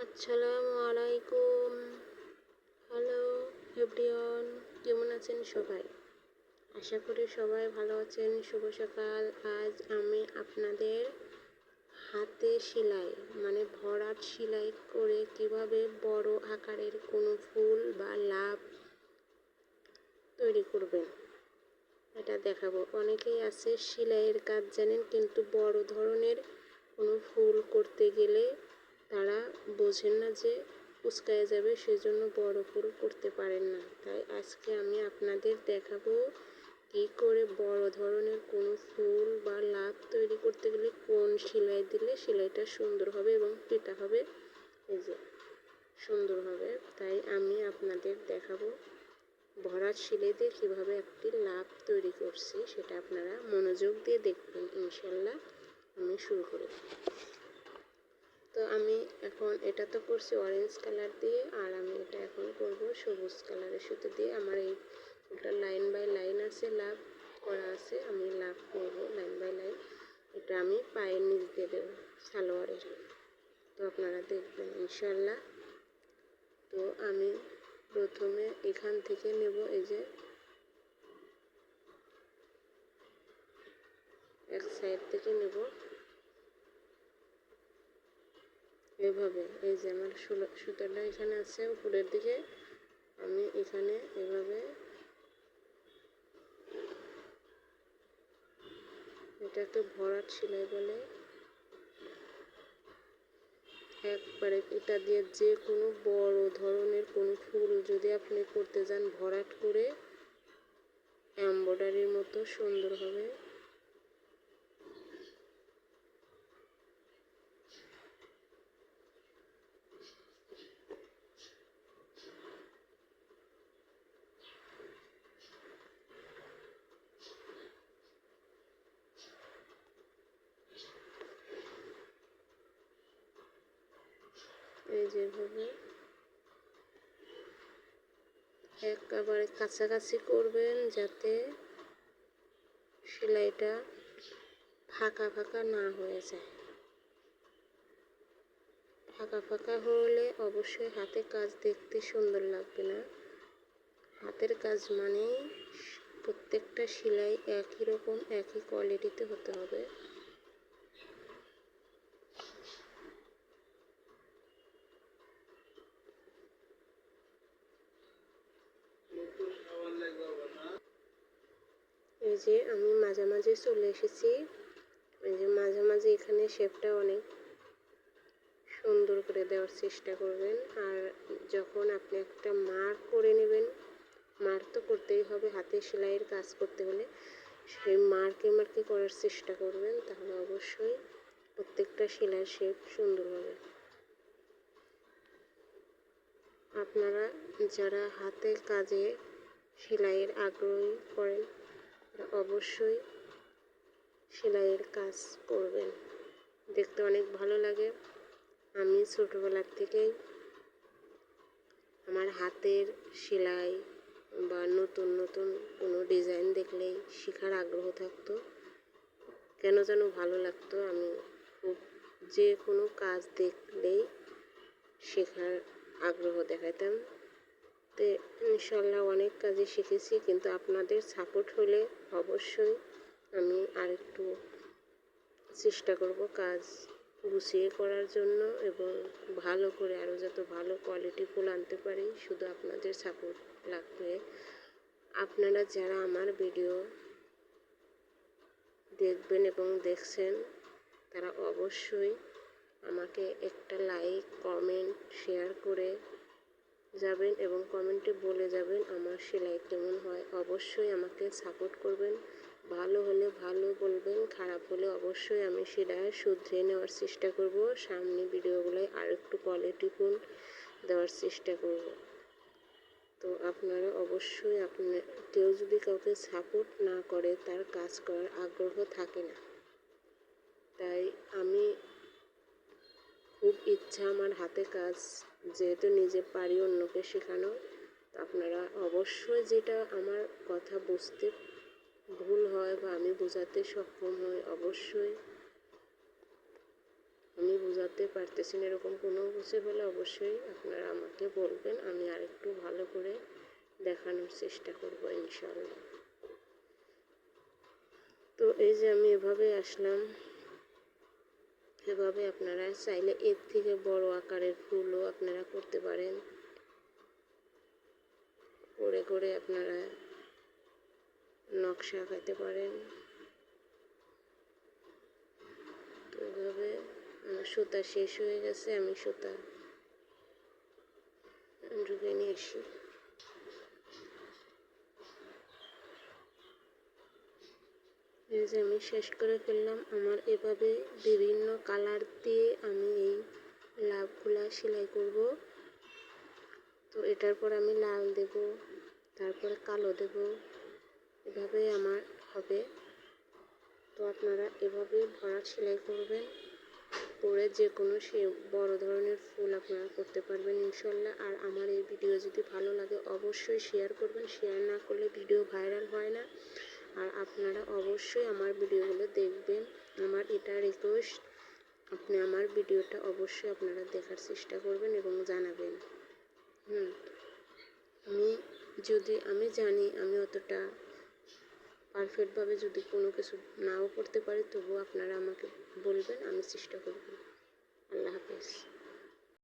আসসালামু আলাইকুম। Hello everyone কেমন আছেন সবাই? আশা করি সবাই ভালো আছেন। শুভ সকাল। আজ আমি আপনাদের হাতে সেলাই মানে ভরাট সেলাই করে কীভাবে বড় আকারের কোনো ফুল বা লাভ তৈরি করবেন, এটা দেখাবো। অনেকেই আছে সেলাইয়ের কাজ জানেন, কিন্তু বড় ধরনের কোনো ফুল করতে গেলে তারা বোঝেন না যে উস্কায় যাবে, সেজন্য বড় ফুল করতে পারেন না। তাই আজকে আমি আপনাদের দেখাবো কী করে বড় ধরনের কোনো ফুল বা লাভ তৈরি করতে গেলে কোন সেলাই দিলে সেলাইটা সুন্দর হবে এবং পেটা হবে। এই যে, সুন্দর হবে। তাই আমি আপনাদের দেখাবো ভরাট সেলাই দিয়ে কীভাবে একটি লাভ তৈরি করছি, সেটা আপনারা মনোযোগ দিয়ে দেখবেন। ইনশাল্লাহ আমি শুরু করি। তো আমি এখন এটা তো করছি অরেঞ্জ কালার দিয়ে, আর আমি এটা এখন করব সবুজ কালারের সুতো দিয়ে। আমার এই ফুলটা লাইন বাই লাইন আছে লাভ করা আছে, আমি লাভ করব লাইন বাই লাইন এটা আমি পায়ের নিচ দিয়ে দেবো, সালোয়ারের। তো আপনারা দেখবেন ইনশাল্লাহ তো আমি প্রথমে এখান থেকে নেব, এই যে এক সাইড থেকে নেব। এভাবে, এই যে আমার সুতোটা এখানে আছে উপরের দিকে, আমি এখানে এভাবে এটা একটা ভরাট সেলাই বলে। একবারে এটা দিয়ে যে কোনো বড় ধরনের কোনো ফুল যদি আপনি করতে যান, ভরাট করে এম্ব্রয়ডারির মতো সুন্দর হবে। এই যেভাবে একেবারে কাছাকাছি করবেন যাতে সেলাইটা ফাঁকা ফাঁকা না হয়ে যায়। ফাঁকা ফাঁকা হলে অবশ্যই হাতে কাজ দেখতে সুন্দর লাগবে না। হাতের কাজ মানেই প্রত্যেকটা সেলাই একই রকম, একই কোয়ালিটিতে হতে হবে এই যে আমি মাঝামাঝি চলে এসেছি। এই যে মাঝামাঝি এখানে শেপটা অনেক সুন্দর করে দেওয়ার চেষ্টা করবেন। আর যখন আপনি একটা মার্ক করে নেবেন মার্ক তো করতেই হবে, হাতে সেলাইয়ের কাজ করতে হলে। সেই মার্কে মার্কে করার চেষ্টা করবেন, তাহলে অবশ্যই প্রত্যেকটা সেলাইয়ের শেপ সুন্দর হবে। আপনারা যারা হাতের কাজে সেলাইয়ের আগ্রহী করেন অবশ্যই সেলাইয়ের কাজ করবেন। দেখতে অনেক ভালো লাগে। আমি ছোটোবেলার থেকেই আমার হাতের সেলাই বা নতুন নতুন কোনো ডিজাইন দেখলেই শেখার আগ্রহ থাকতো। কেন যেন ভালো লাগতো। আমি খুব যে কোনো কাজ দেখলেই শেখার আগ্রহ দেখাতাম তো ইনশাল্লাহ অনেক কাজই শিখেছি, কিন্তু আপনাদের সাপোর্ট হলে অবশ্যই আমি আরেকটু চেষ্টা করব কাজ গুছিয়ে করার জন্য এবং ভালো করে আরও যত ভালো কোয়ালিটি ফুল আনতে পারি, শুধু আপনাদের সাপোর্ট লাগবে। আপনারা যারা আমার ভিডিও দেখবেন এবং দেখছেন, তারা অবশ্যই আমাকে একটা লাইক কমেন্ট শেয়ার করে যাবেন এবং কমেন্টে বলে যাবেন আমার সেলাই কেমন হয়। অবশ্যই আমাকে সাপোর্ট করবেন। ভালো হলে ভালো বলবেন, খারাপ হলে অবশ্যই আমি সেটা শুধরে নেওয়ার চেষ্টা করব। সামনে ভিডিওগুলোয় আর একটু কোয়ালিটিফুল দেওয়ার চেষ্টা করব। তো আপনারা অবশ্যই আপনার কেউ যদি কাউকে সাপোর্ট না করে, তার কাজ করার আগ্রহ থাকে না। তাই আমি খুব ইচ্ছা আমার হাতে কাজ, যেহেতু নিজে পারি অন্যকে শেখানো আপনারা অবশ্যই যেটা আমার কথা বুঝতে ভুল হয় বা আমি বোঝাতে সক্ষম হই, অবশ্যই আমি বোঝাতে পারতেছি না এরকম কোনো কিছু হলে অবশ্যই আপনারা আমাকে বলবেন, আমি আরেকটু ভালো করে দেখানোর চেষ্টা করব ইনশাল্লাহ তো এই যে আমি এভাবে আসলাম। এভাবে আপনারা চাইলে এর থেকে বড় আকারের ফুলও আপনারা করতে পারেন। করে করে আপনারা নকশা আঁকাতে পারেন। তো এভাবে আমার সুতা শেষ হয়ে গেছে, আমি সুতা ঢুকে নিয়ে আসি। এই যে আমি শেষ করে ফেললাম, আমার এভাবে বিভিন্ন কালার দিয়ে আমি এই লাভগুলা সেলাই করব। তো এটার পর আমি লাল দেব, তারপরে কালো দেব। এভাবে আমার হবে। তো আপনারা এভাবে ভরাট সেলাই করবেন করে যে কোনো সে বড় ধরনের ফুল আপনারা করতে পারবেন ইনশাল্লাহ। আর আমার এই ভিডিও যদি ভালো লাগে অবশ্যই শেয়ার করবেন। শেয়ার না করলে ভিডিও ভাইরাল হয় না। আর আপনারা অবশ্যই আমার ভিডিওগুলো দেখবেন। আমার এটা রিকোয়েস্ট আপনি আমার ভিডিওটা অবশ্যই আপনারা দেখার চেষ্টা করবেন এবং জানাবেন। হুম, আমি যদি, আমি জানি আমি অতটা পারফেক্টভাবে যদি কোনো কিছু নাও করতে পারি, তবুও আপনারা আমাকে বলবেন, আমি চেষ্টা করব। আল্লাহ হাফেজ।